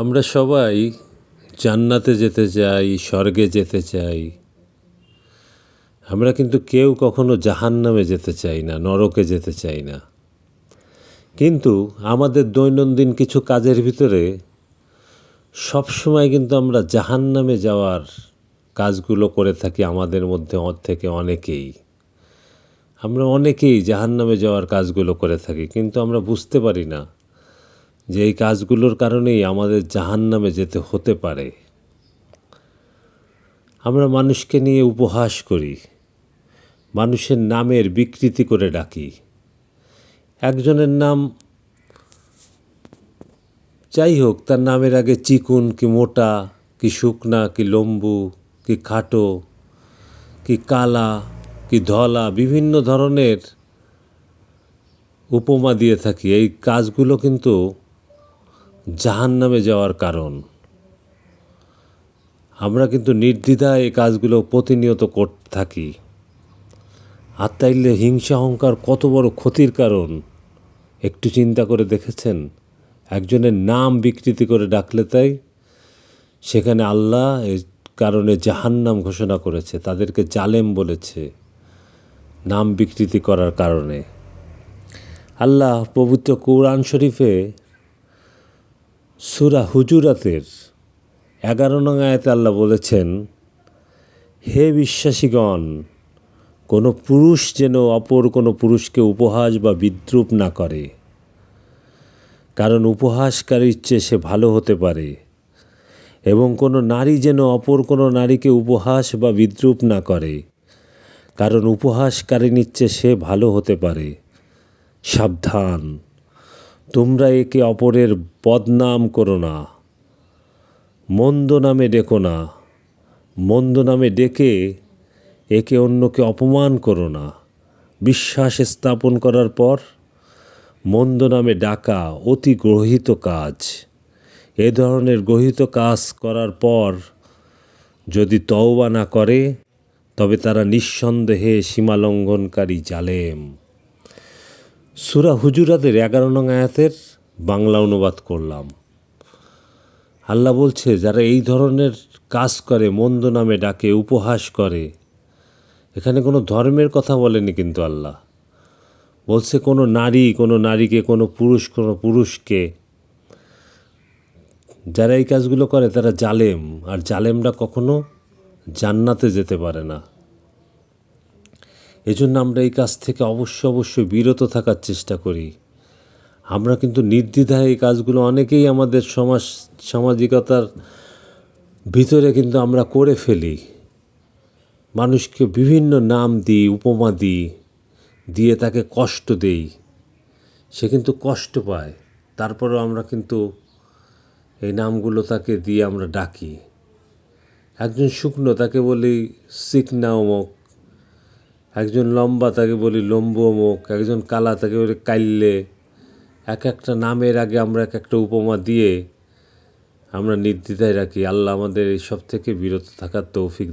আমরা সবাই জান্নাতে যেতে চাই, স্বর্গে যেতে চাই। আমরা কিন্তু কেউ কখনো জাহান্নামে যেতে চাই না, নরকে যেতে চাই না। কিন্তু আমাদের দৈনন্দিন কিছু কাজের ভিতরে সবসময় কিন্তু আমরা জাহান্নামে যাওয়ার কাজগুলো করে থাকি আমাদের মধ্যে থেকে অনেকেই। আমরা অনেকেই জাহান্নামে যাওয়ার কাজগুলো করে থাকি, কিন্তু আমরা বুঝতে পারি না যে এই কাজগুলোর কারণেই আমাদের জাহান্নামে যেতে হতে পারে। আমরা মানুষকে নিয়ে উপহাস করি, মানুষের নামের বিকৃতি করে ডাকি। একজনের নাম যাই হোক, তার নামের আগে চিকুন কি মোটা, কি শুকনা, কি লম্বু, কি খাটো, কি কালা, কি ধলা, বিভিন্ন ধরনের উপমা দিয়ে থাকি। এই কাজগুলো কিন্তু জাহান্নামে যাওয়ার কারণ। আমরা কিন্তু নির্দ্বিধায় এই কাজগুলো প্রতিনিয়ত করতে থাকি। আর তাইলে হিংসা, অহংকার কত বড় ক্ষতির কারণ। একটু চিন্তা করে দেখেছেন? একজনের নাম বিকৃতি করে ডাকলে তাই? সেখানে আল্লাহ এর কারণে জাহান্নাম ঘোষণা করেছে, তাদেরকে জালেম বলেছে নাম বিকৃতি করার কারণে। আল্লাহ পবিত্র কোরআন শরীফে সুরা হুজুরাতের এগারো নং আয়াতে আল্লাহ বলেছেন, হে বিশ্বাসীগণ, কোনো পুরুষ যেন অপর কোনো পুরুষকে উপহাস বা বিদ্রুপ না করে। কারণ উপহাসকারীর চেয়ে সে ভালো হতে পারে। এবং কোনো নারী যেন অপর কোনো নারীকে উপহাস বা বিদ্রুপ না করে। কারণ উপহাসকারী নিচ্ছে সে ভালো হতে পারে। সাবধান। তোমরা একে অপরের বদনাম করো না। মন্দ নামে ডেকো না। মন্দ নামে ডেকে একে অন্যকে অপমান করো না। বিশ্বাস স্থাপন করার পর মন্দ নামে ডাকা অতি গ্রহিত কাজ। এ ধরনের গ্রহিত কাজ করার পর যদি তওবা না করে, তবে তারা নিঃসন্দেহে সীমালঙ্ঘনকারী জালেম। সুরা হুজুরাতের এগারো নং আয়াতের বাংলা অনুবাদ করলাম। আল্লাহ বলছে, যারা এই ধরনের কাজ করে, মন্দ নামে ডাকে, উপহাস করে, এখানে কোনো ধর্মের কথা বলেনি কিন্তু আল্লাহ। বলছে, কোনো নারী, কোনো নারীকে, কোনো পুরুষ, কোনো পুরুষকে, যারা এই কাজগুলো করে তারা জালেম, আর জালেমরা কখনো জান্নাতে যেতে পারে না। এজন্য আমরা এই কাজ থেকে অবশ্য অবশ্যই বিরত থাকার চেষ্টা করি। আমরা কিন্তু নির্দ্বিধায় এই কাজগুলো অনেকেই আমাদের সমাজ, সামাজিকতার ভিতরে কিন্তু আমরা করে ফেলি। মানুষকে বিভিন্ন নাম দিই, উপমা দিই, দিয়ে তাকে কষ্ট দেই। সে কিন্তু কষ্ট পায়। তারপরেও আমরা কিন্তু এই নামগুলো তাকে দিয়ে আমরা ডাকি। একজন শুকনো তাকে বলি সিকনা অমুক একজন লম্বা তাকে বলি লম্বু অমুক একজন কালা তাকে বলি কাইল্লে এক একটা নামের আগে আমরা এক একটা উপমা দিয়ে আমরা নির্দ্বিধায় রাখি। আল্লাহ আমাদের এই সব থেকে বিরত থাকার তৌফিক